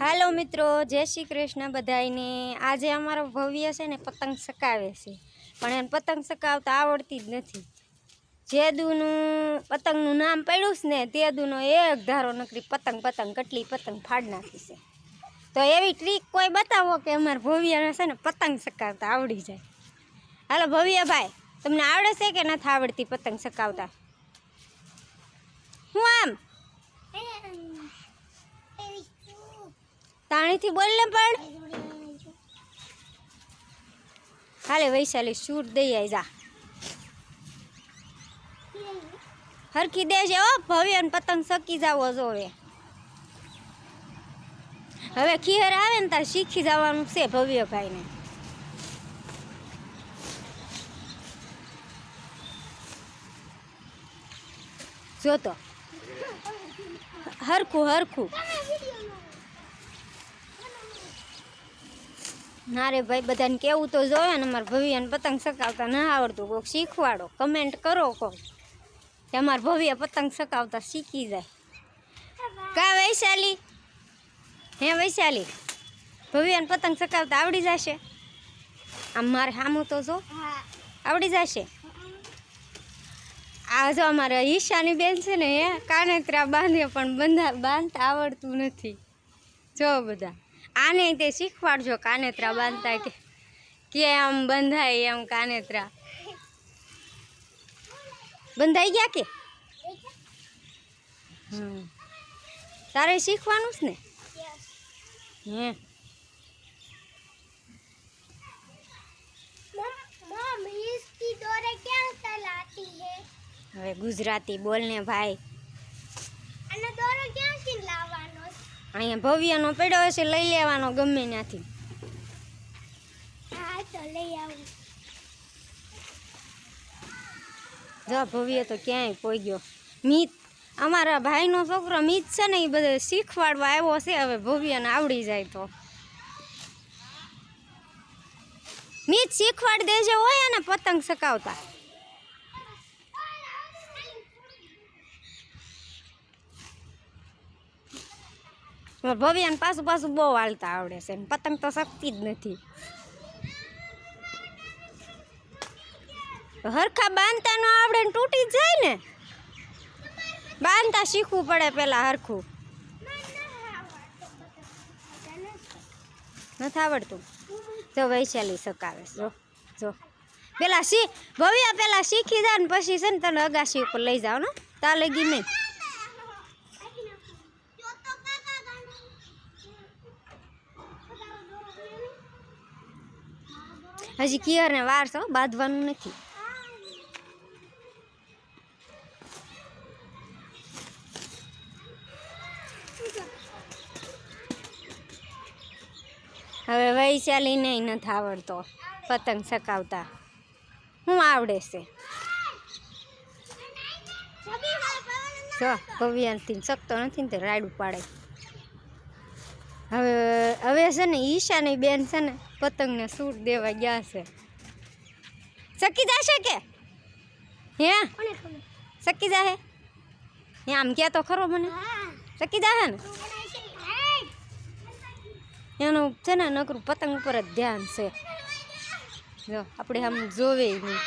હાલો મિત્રો, જય શ્રી કૃષ્ણ બધાયને. આજે અમારો ભવ્ય છે ને પતંગ સકાવે છે. પણ એને પતંગ સકાવતા આવડતી જ નથી. જેદુનું, પતંગનું નામ પડ્યું છે ને, તેદુનો એક ધારો નકરી પતંગ પતંગ, કેટલી પતંગ ફાડ નાખી છે. તો એવી ટ્રીક કોઈ બતાવો કે અમારા ભવ્યને છે ને પતંગ સકાવતા આવડી જાય. હાલો ભવ્યભાઈ તમને આવડે છે કે નથી આવડતી પતંગ સકાવતા? હું આમ? તાણીથી બોલ ને પણ. હાલે વૈશાલી, શૂટ દઈ આઈ જા. હરખી દેજે, હો, ભવ્ય પતંગ સકી જાવો જોવે હવે. ખીહર આવે ને તાર શીખી જવાનું છે ભવ્યભાઈને. જોતો હરખું હરખું. ના ભાઈ, બધાને કેવું તો જોવે ને, અમારા ભવ્યને પતંગ સકાવતા ના આવડતું. કોઈક શીખવાડો કમેન્ટ કરો કોક. કે અમારા ભવ્ય પતંગ સકાવતા શીખી જાય. કા વૈશાલી? હે વૈશાલી ભવ્યને પતંગ સકાવતા આવડી જશે? આમ મારે સામું તો જો, આવડી જશે? આ જો અમારે ઈશાની બેન છે ને, એ કાનેત્રા બાંધે પણ બંધા બાંધતા આવડતું નથી. જો બધા. आने ते शीखवाड़ो कानेत्रा बांधता के के आम बंधाई एम कानेत्रा बंधाई गया के तारे शीखवानुस गुजराती बोलने भाई અહીંયા ભવ્યનો પડ્યો હશે લઈ લેવાનો ગમે ત્યાંથી. જો ભવ્ય તો ક્યાંય પોઈ ગયો. મિત અમારા ભાઈનો છોકરો મિત છે ને એ બધે શીખવાડવા આવ્યો છે હવે ભવ્યને આવડી જાય તો. મિત શીખવાડ દેજે હોય ને પતંગ સકાવતા મારા ભવ્યાને પાછું પાછું બહુ હાલતા આવડે છે. પતંગ તો શકતી જ નથી. હરખા બાંધતા ન આવડે ને તૂટી જાય ને. બાંધતા શીખવું પડે પેલા હરખું. નથી આવડતું? જો વૈશાલી સકાવે જો જો. પેલા શી, ભવ્યા પેલા શીખી જાય ને પછી છે ને તને અગાશી ઉપર લઈ જાવ ને. તાલે લગી નહીં હજી કિયરને વાર છે હો, બાંધવાનું નથી. હવે વૈશાલી નહીં નથી આવડતો પતંગ સકાવતા શું આવડે છે. જો ભવ્યાથી શકતો નથી ને તે રાયડું પાડે. હવે હવે છે ને ઈશાની બેન છે ને પતંગને સૂટ દેવા ગયા છે. શકી જશે કે? હે? શકી જાહે? હે આમ કે તો ખરો મને. શકી જાહે ને? એનું છે ને નકરું પતંગ ઉપર જ ધ્યાન છે. જો આપણે આમ જોવે નહીં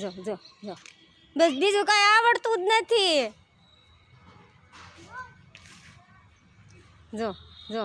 જો જો જો. બસ બીજું કાંઈ આવડતું જ નથી. જો જો.